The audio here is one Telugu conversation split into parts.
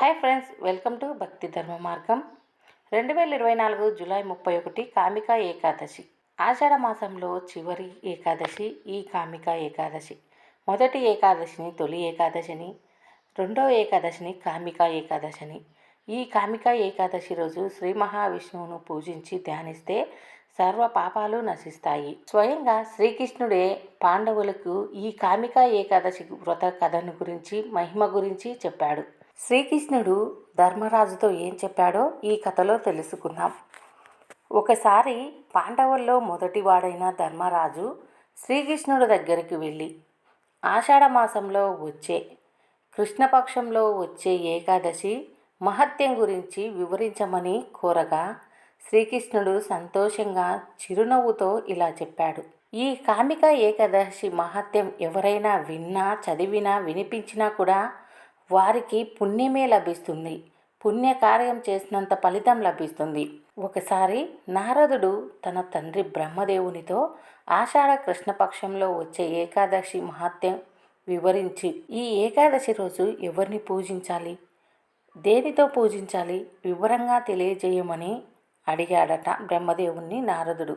హాయ్ ఫ్రెండ్స్ వెల్కమ్ టు భక్తి ధర్మ మార్గం. రెండు వేల ఇరవై నాలుగు జూలై ముప్పై ఒకటి కామిక ఏకాదశి. ఆషాఢ మాసంలో చివరి ఏకాదశి ఈ కామిక ఏకాదశి. మొదటి ఏకాదశిని తొలి ఏకాదశిని రెండో ఏకాదశిని కామిక ఏకాదశిని. ఈ కామిక ఏకాదశి రోజు శ్రీ మహావిష్ణువును పూజించి ధ్యానిస్తే సర్వ పాపాలు నశిస్తాయి. స్వయంగా శ్రీకృష్ణుడే పాండవులకు ఈ కామిక ఏకాదశి వ్రత కథను గురించి మహిమ గురించి చెప్పాడు. శ్రీకృష్ణుడు ధర్మరాజుతో ఏం చెప్పాడో ఈ కథలో తెలుసుకుందాం. ఒకసారి పాండవుల్లో మొదటివాడైన ధర్మరాజు శ్రీకృష్ణుడి దగ్గరికి వెళ్ళి ఆషాఢ మాసంలో వచ్చే కృష్ణపక్షంలో వచ్చే ఏకాదశి మహత్యం గురించి వివరించమని కోరగా శ్రీకృష్ణుడు సంతోషంగా చిరునవ్వుతో ఇలా చెప్పాడు. ఈ కామిక ఏకాదశి మహత్యం ఎవరైనా విన్నా చదివినా వినిపించినా కూడా వారికి పుణ్యమే లభిస్తుంది. పుణ్యకార్యం చేసినంత ఫలితం లభిస్తుంది. ఒకసారి నారదుడు తన తండ్రి బ్రహ్మదేవునితో ఆషాఢ కృష్ణపక్షంలో వచ్చే ఏకాదశి మహత్యం వివరించి ఈ ఏకాదశి రోజు ఎవరిని పూజించాలి? దేనితో పూజించాలి? వివరంగా తెలియజేయమని అడిగాడట బ్రహ్మదేవుణ్ణి నారదుడు.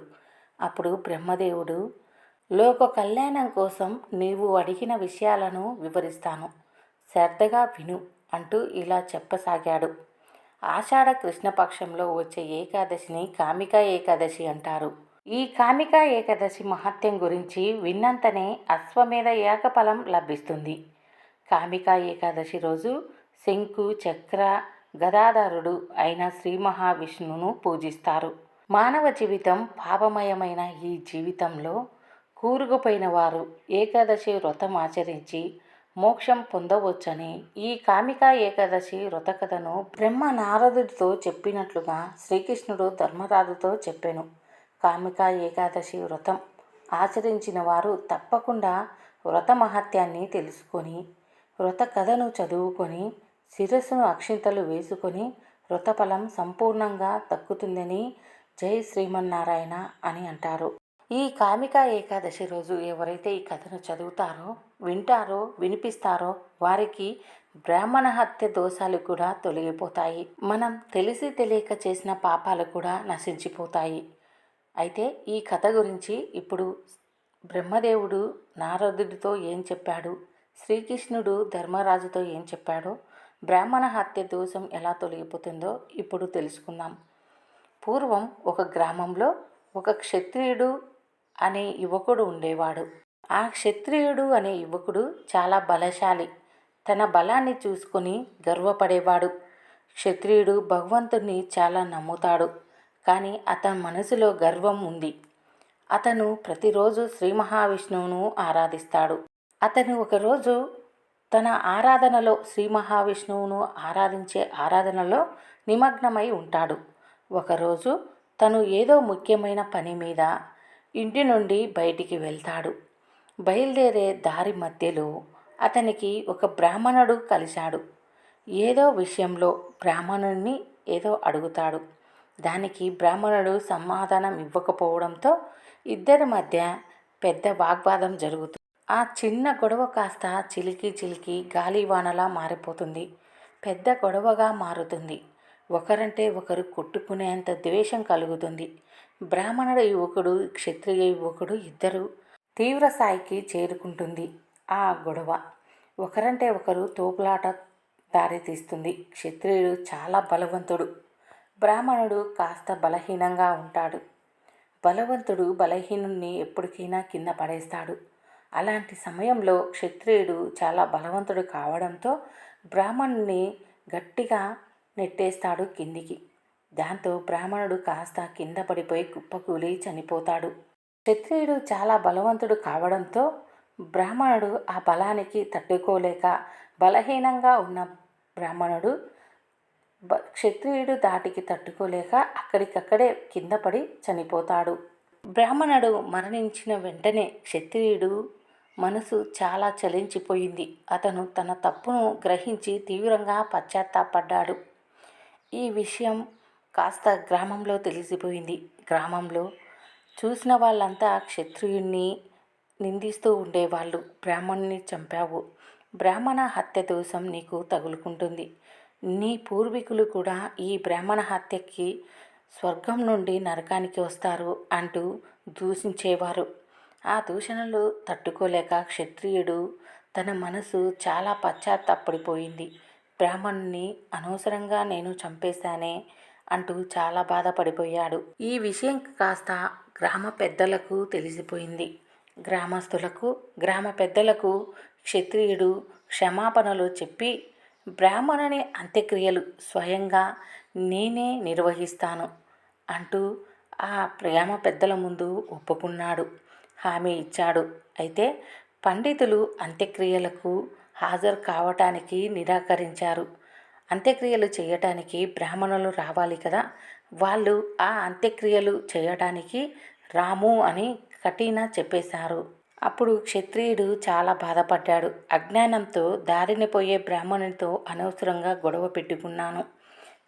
అప్పుడు బ్రహ్మదేవుడు లోక కళ్యాణం కోసం నీవు అడిగిన విషయాలను వివరిస్తాను. శ్రద్ధగా విను అంటూ ఇలా చెప్పసాగాడు. ఆషాఢ కృష్ణపక్షంలో వచ్చే ఏకాదశిని కామిక ఏకాదశి అంటారు. ఈ కామిక ఏకాదశి మహత్యం గురించి విన్నంతనే అశ్వమేధ ఏకఫలం లభిస్తుంది. కామిక ఏకాదశి రోజు శంకు చక్ర గదాధరుడు అయిన శ్రీ మహావిష్ణువును పూజిస్తారు. మానవ జీవితం పాపమయమైన ఈ జీవితంలో కూరుకుపోయిన వారు ఏకాదశి వ్రతం ఆచరించి మోక్షం పొందవచ్చని ఈ కామిక ఏకాదశి వ్రతకథను బ్రహ్మ నారదుడితో చెప్పినట్లుగా శ్రీకృష్ణుడు ధర్మరాజుతో చెప్పాను. కామిక ఏకాదశి వ్రతం ఆచరించిన వారు తప్పకుండా వ్రత మహత్యాన్ని తెలుసుకొని వ్రత కథను చదువుకొని శిరస్సును అక్షింతలు వేసుకొని వ్రతఫలం సంపూర్ణంగా దక్కుతుందని జై శ్రీమన్నారాయణ అని అంటారు. ఈ కామిక ఏకాదశి రోజు ఎవరైతే ఈ కథను చదువుతారో వింటారో వినిపిస్తారో వారికి బ్రాహ్మణ హత్య దోషాలు కూడా తొలగిపోతాయి. మనం తెలిసి తెలియక చేసిన పాపాలు కూడా నశించిపోతాయి. అయితే ఈ కథ గురించి ఇప్పుడు బ్రహ్మదేవుడు నారదుడితో ఏం చెప్పాడు? శ్రీకృష్ణుడు ధర్మరాజుతో ఏం చెప్పాడో? బ్రాహ్మణ హత్య దోషం ఎలా తొలగిపోతుందో ఇప్పుడు తెలుసుకుందాం. పూర్వం ఒక గ్రామంలో ఒక క్షత్రియుడు అనే యువకుడు ఉండేవాడు. ఆ క్షత్రియుడు అనే యువకుడు చాలా బలశాలి. తన బలాన్ని చూసుకొని గర్వపడేవాడు. క్షత్రియుడు భగవంతుణ్ణి చాలా నమ్ముతాడు. కానీ అతని మనసులో గర్వం ఉంది. అతను ప్రతిరోజు శ్రీ మహావిష్ణువును ఆరాధిస్తాడు. అతను ఒకరోజు తన ఆరాధనలో శ్రీ మహావిష్ణువును ఆరాధించే ఆరాధనలో నిమగ్నమై ఉంటాడు. ఒకరోజు తను ఏదో ముఖ్యమైన పని మీద ఇంటి నుండి బయటికి వెళ్తాడు. బయలుదేరే దారి మధ్యలో అతనికి ఒక బ్రాహ్మణుడు కలిశాడు. ఏదో విషయంలో బ్రాహ్మణుడిని ఏదో అడుగుతాడు. దానికి బ్రాహ్మణుడు సమాధానం ఇవ్వకపోవడంతో ఇద్దరి మధ్య పెద్ద వాగ్వాదం జరుగుతుంది ఆ చిన్న గొడవ కాస్త చిలికి చిలికి గాలివానలా మారిపోతుంది. పెద్ద గొడవగా మారుతుంది. ఒకరంటే ఒకరు కొట్టుకునేంత ద్వేషం కలుగుతుంది. బ్రాహ్మణుడు యువకుడు క్షత్రియ యువకుడు ఇద్దరు తీవ్ర స్థాయికి చేరుకుంటుంది ఆ గొడవ. ఒకరంటే ఒకరు తోపులాట దారితీస్తుంది. క్షత్రియుడు చాలా బలవంతుడు. బ్రాహ్మణుడు కాస్త బలహీనంగా ఉంటాడు. బలవంతుడు బలహీనుణ్ణి ఎప్పటికైనా కింద పడేస్తాడు. అలాంటి సమయంలో క్షత్రియుడు చాలా బలవంతుడు కావడంతో బ్రాహ్మణుని గట్టిగా నెట్టేస్తాడు కిందికి. దాంతో బ్రాహ్మణుడు కాస్త కింద పడిపోయి కుప్పకూలి చనిపోతాడు. క్షత్రియుడు చాలా బలవంతుడు కావడంతో బ్రాహ్మణుడు ఆ బలానికి తట్టుకోలేక బలహీనంగా ఉన్న బ్రాహ్మణుడు క్షత్రియుడు దాటికి తట్టుకోలేక అక్కడికక్కడే కింద పడి చనిపోతాడు. బ్రాహ్మణుడు మరణించిన వెంటనే క్షత్రియుడు మనసు చాలా చలించిపోయింది. అతను తన తప్పును గ్రహించి తీవ్రంగా పశ్చాత్తాపడ్డాడు. ఈ విషయం కాస్త గ్రామంలో తెలిసిపోయింది. గ్రామంలో చూసిన వాళ్ళంతా క్షత్రియుణ్ణి నిందిస్తూ ఉండేవాళ్ళు. బ్రాహ్మణుని చంపావు. బ్రాహ్మణ హత్య దోషం నీకు తగులుకుంటుంది. నీ పూర్వీకులు కూడా ఈ బ్రాహ్మణ హత్యకి స్వర్గం నుండి నరకానికి వస్తారు అంటూ దూషించేవారు. ఆ దూషణలు తట్టుకోలేక క్షత్రియుడు తన మనసు చాలా పశ్చాత్తాపడిపోయింది. బ్రాహ్మణుని అనవసరంగా నేను చంపేశానే అంటూ చాలా బాధపడిపోయాడు. ఈ విషయం కాస్త గ్రామ పెద్దలకు తెలిసిపోయింది. గ్రామస్తులకు గ్రామ పెద్దలకు క్షత్రియుడు క్షమాపణలు చెప్పి బ్రాహ్మణుని అంత్యక్రియలు స్వయంగా నేనే నిర్వహిస్తాను అంటూ ఆ ప్రేమ పెద్దల ముందు ఒప్పుకున్నాడు. హామీ ఇచ్చాడు. అయితే పండితులు అంత్యక్రియలకు హాజరు కావటానికి నిరాకరించారు. అంత్యక్రియలు చేయటానికి బ్రాహ్మణులు రావాలి కదా వాళ్ళు ఆ అంత్యక్రియలు చేయడానికి రాము అని కఠిన చెప్పేశారు. అప్పుడు క్షత్రియుడు చాలా బాధపడ్డాడు. అజ్ఞానంతో దారిని పోయే బ్రాహ్మణునితో అనవసరంగా గొడవ పెట్టుకున్నాను.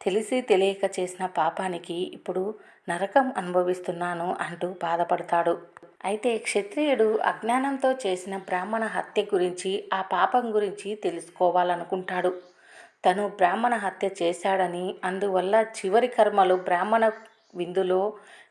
తెలిసి తెలియక చేసిన పాపానికి ఇప్పుడు నరకం అనుభవిస్తున్నాను అంటూ బాధపడతాడు. అయితే క్షత్రియుడు అజ్ఞానంతో చేసిన బ్రాహ్మణ హత్య గురించి ఆ పాపం గురించి తెలుసుకోవాలనుకుంటాడు. తను బ్రాహ్మణ హత్య చేశాడని అందువల్ల చివరి కర్మలు బ్రాహ్మణ విందులో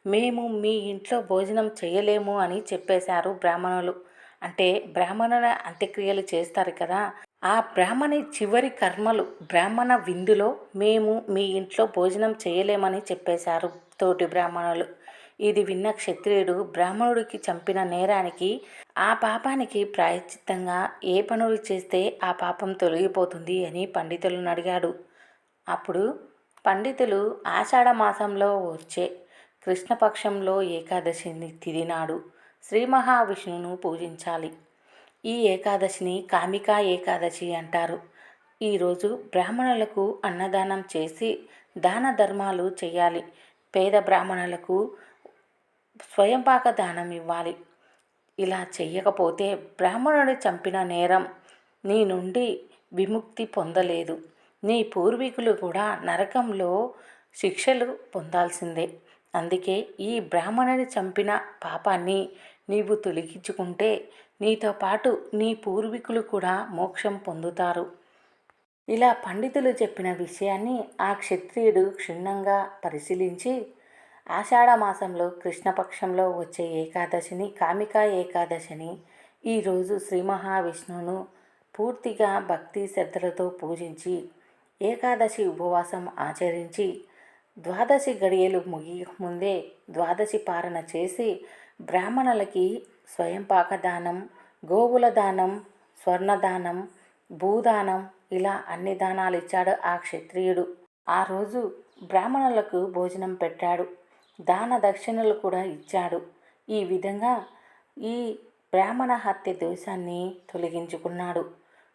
మేము మీ ఇంట్లో భోజనం చేయలేము అని చెప్పేశారు బ్రాహ్మణులు. అంటే బ్రాహ్మణుల అంత్యక్రియలు చేస్తారు కదా ఆ బ్రాహ్మణి చివరి కర్మలు బ్రాహ్మణ విందులో మేము మీ ఇంట్లో భోజనం చేయలేమని చెప్పేశారు తోటి బ్రాహ్మణులు. ఇది విన్న క్షత్రియుడు బ్రాహ్మణుడికి చంపిన నేరానికి ఆ పాపానికి ప్రాయశ్చిత్తంగా ఏ పనులు చేస్తే ఆ పాపం తొలగిపోతుంది అని పండితులను అడిగాడు. అప్పుడు పండితులు ఆషాఢ మాసంలో వచ్చే కృష్ణపక్షంలో ఏకాదశిని తిది నాడు శ్రీ మహావిష్ణువును పూజించాలి. ఈ ఏకాదశిని కామికా ఏకాదశి అంటారు. ఈరోజు బ్రాహ్మణులకు అన్నదానం చేసి దాన ధర్మాలు చేయాలి. పేద బ్రాహ్మణులకు స్వయంపాక దానం ఇవ్వాలి. ఇలా చెయ్యకపోతే బ్రాహ్మణుడు చంపిన నేరం నీ నుండి విముక్తి పొందలేదు. నీ పూర్వీకులు కూడా నరకంలో శిక్షలు పొందాల్సిందే. అందుకే ఈ బ్రాహ్మణుని చంపిన పాపాన్ని నీవు తొలగించుకుంటే నీతో పాటు నీ పూర్వీకులు కూడా మోక్షం పొందుతారు. ఇలా పండితులు చెప్పిన విషయాన్ని ఆ క్షత్రియుడు క్షుణ్ణంగా పరిశీలించి ఆషాఢ మాసంలో కృష్ణపక్షంలో వచ్చే ఏకాదశిని కామికా ఏకాదశిని ఈరోజు శ్రీ మహావిష్ణువును పూర్తిగా భక్తి శ్రద్ధలతో పూజించి ఏకాదశి ఉపవాసం ఆచరించి ద్వాదశి గడియలు ముగి ముందే ద్వాదశి పారణ చేసి బ్రాహ్మణులకి స్వయంపాక దానం గోవుల దానం స్వర్ణదానం భూదానం ఇలా అన్ని దానాలు ఇచ్చాడు ఆ క్షత్రియుడు. ఆ రోజు బ్రాహ్మణులకు భోజనం పెట్టాడు. దాన దక్షిణలు కూడా ఇచ్చాడు. ఈ విధంగా ఈ బ్రాహ్మణ హత్య దోషాన్ని తొలగించుకున్నాడు.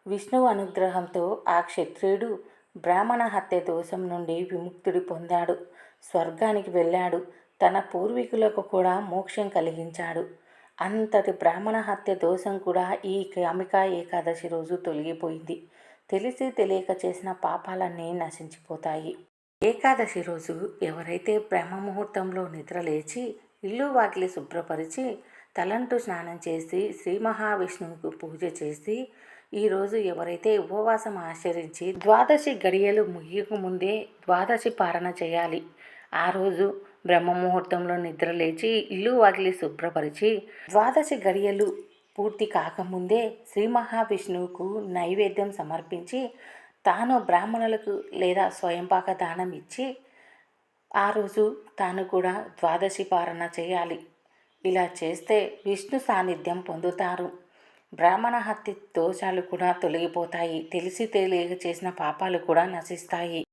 విష్ణువు అనుగ్రహంతో ఆ క్షత్రియుడు బ్రాహ్మణ హత్య దోషం నుండి విముక్తుడి పొందాడు. స్వర్గానికి వెళ్ళాడు. తన పూర్వీకులకు కూడా మోక్షం కలిగించాడు. అంతటి బ్రాహ్మణ హత్య దోషం కూడా ఈ కామికా ఏకాదశి రోజు తొలగిపోయింది. తెలిసి తెలియక చేసిన పాపాలన్నీ నశించిపోతాయి. ఏకాదశి రోజు ఎవరైతే బ్రహ్మ ముహూర్తంలో నిద్రలేచి ఇల్లు వాకిలి శుభ్రపరిచి తలంటు స్నానం చేసి శ్రీ మహావిష్ణువుకు పూజ చేసి ఈరోజు ఎవరైతే ఉపవాసం ఆచరించి ద్వాదశి గడియలు ముగియకముందే ద్వాదశి పారణ చేయాలి ఆ రోజు బ్రహ్మ ముహూర్తంలో నిద్ర లేచి ఇల్లు వాకిలి శుభ్రపరిచి ద్వాదశి గడియలు పూర్తి కాకముందే శ్రీ మహావిష్ణువుకు నైవేద్యం సమర్పించి తాను బ్రాహ్మణులకు లేదా స్వయంపాక దానం ఇచ్చి ఆ రోజు తాను కూడా ద్వాదశి పారణ చేయాలి. ఇలా చేస్తే విష్ణు సాన్నిధ్యం పొందుతారు. బ్రాహ్మణ హత్య దోషాలు కూడా తొలగిపోతాయి. తెలిసి తెలియక చేసిన పాపాలు కూడా నశిస్తాయి.